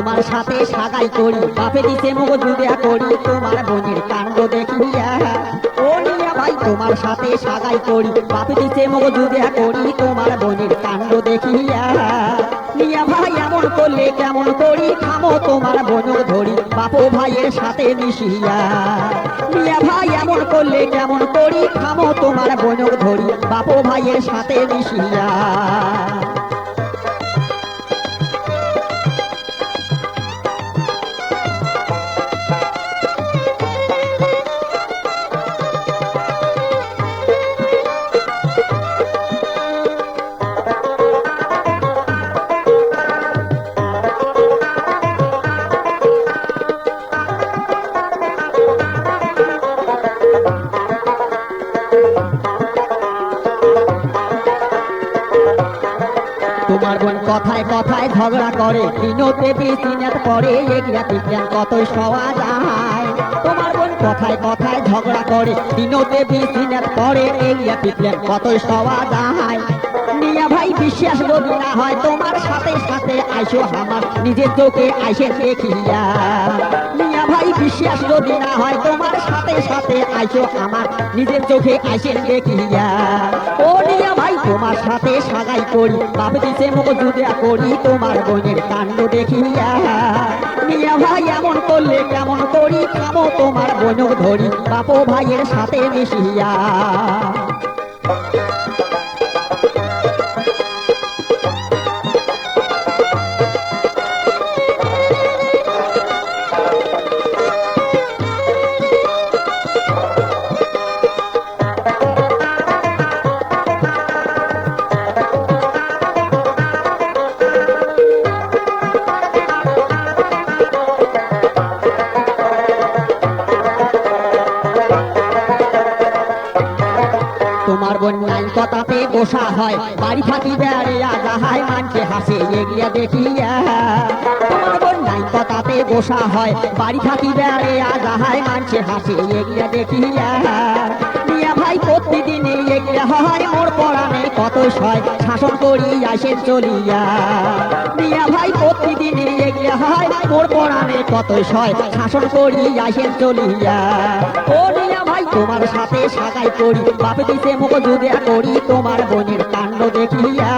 সাগাই করি, বাপে দিছে মুখ জুড়িয়া করি, তোমার বোনের কাণ্ড দেখিয়া। নিয়া ভাই, তোমার সাথে সাগাই করি, বাপে দিছে মুখ জুড়িয়া করি, তোমার বোনের কাণ্ড দেখিয়া। নিয়া ভাই, এমন করলে কেমন করি খামো তোমার বোনর ধরি, বাপু ভাইয়ের সাথে মিশিয়া। নিয়া ভাই, এমন করলে কেমন করি খামো তোমার বোনর ধরি, বাপু ভাইয়ের সাথে মিশিয়া। তোমার বোন কথায় কথায় ঝগড়া করে। দিনতে বিচিনাত পরে এগিয়া পিছিয়ান কতই সওয়া যায়। তোমার বোন কথায় কথায় ঝগড়া করে দিনতে বিচিনাত পরে এগিয়া পিছিয়ান কতই সওয়া যায়। নিয়া ভাই বিশ্বাস যদি না হয়, তোমার সাথে সাথে আইসো আমার, নিজের চোখে আইসে দেখিয়া। ভাই বিশ্বাস যদি না হয়। তোমার সাথে সাথে আইসো আমার, নিজের চোখে আইসে দেখিয়া। ও নিয়া ভাই, তোমার সাথে সাগাই করি বাপ দিছে মুখ জুদিয়া করি, তোমার বোনের কাণ্ড দেখিয়া। নিয়া ভাই, এমন করলে কেমন করি? খামো তোমার বোনক ধরি বাপো ভাইয়ের সাথে মিশিয়া। কথাতে বসা হয়, বাড়ি থাকি বেড়িয়া যাহাই মানছে হাসে, এগিয়া দেখিয়া। তোমার বোন কথাতে বসা হয়, বাড়ি থাকি বেড়িয়া যাহাই মানছে হাসে, এগিয়া দেখিয়া। মিয়া ভাই প্রতিদিন এগিয়া হয়, মোর পড়ানে কত সয়, শাসন করি আসে চলিয়া। মিয়া ভাই প্রতিদিন এগিয়া হয়, মোর পড়ানে কত সয়, শাসন করি আসে চলিয়া। ও ভাই তোমার সাথে সাগাই করি। বাপে দিছে মুখ জুদিয়া করি তোমার বোনের কাণ্ড দেখিয়া।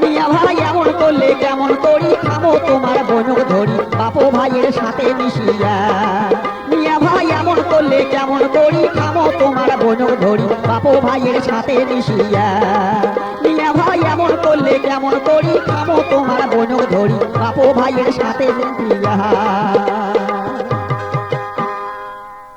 মিয়া ভাই এমন করলে কেমন করি? খামো তোমার বোনক ধরি, বাপো ভাইয়ের সাথে মিশিয়া। মিয়া ভাই এমন করলে কেমন করি? খামো তোমার বোনক ধরি, বাপো ভাইয়ের সাথে মিশিয়া। মিয়া ভাই এমন করলে কেমন করি? খামো তোমার বোনক ধরি, বাপো ভাইয়ের সাথে মিশিয়া।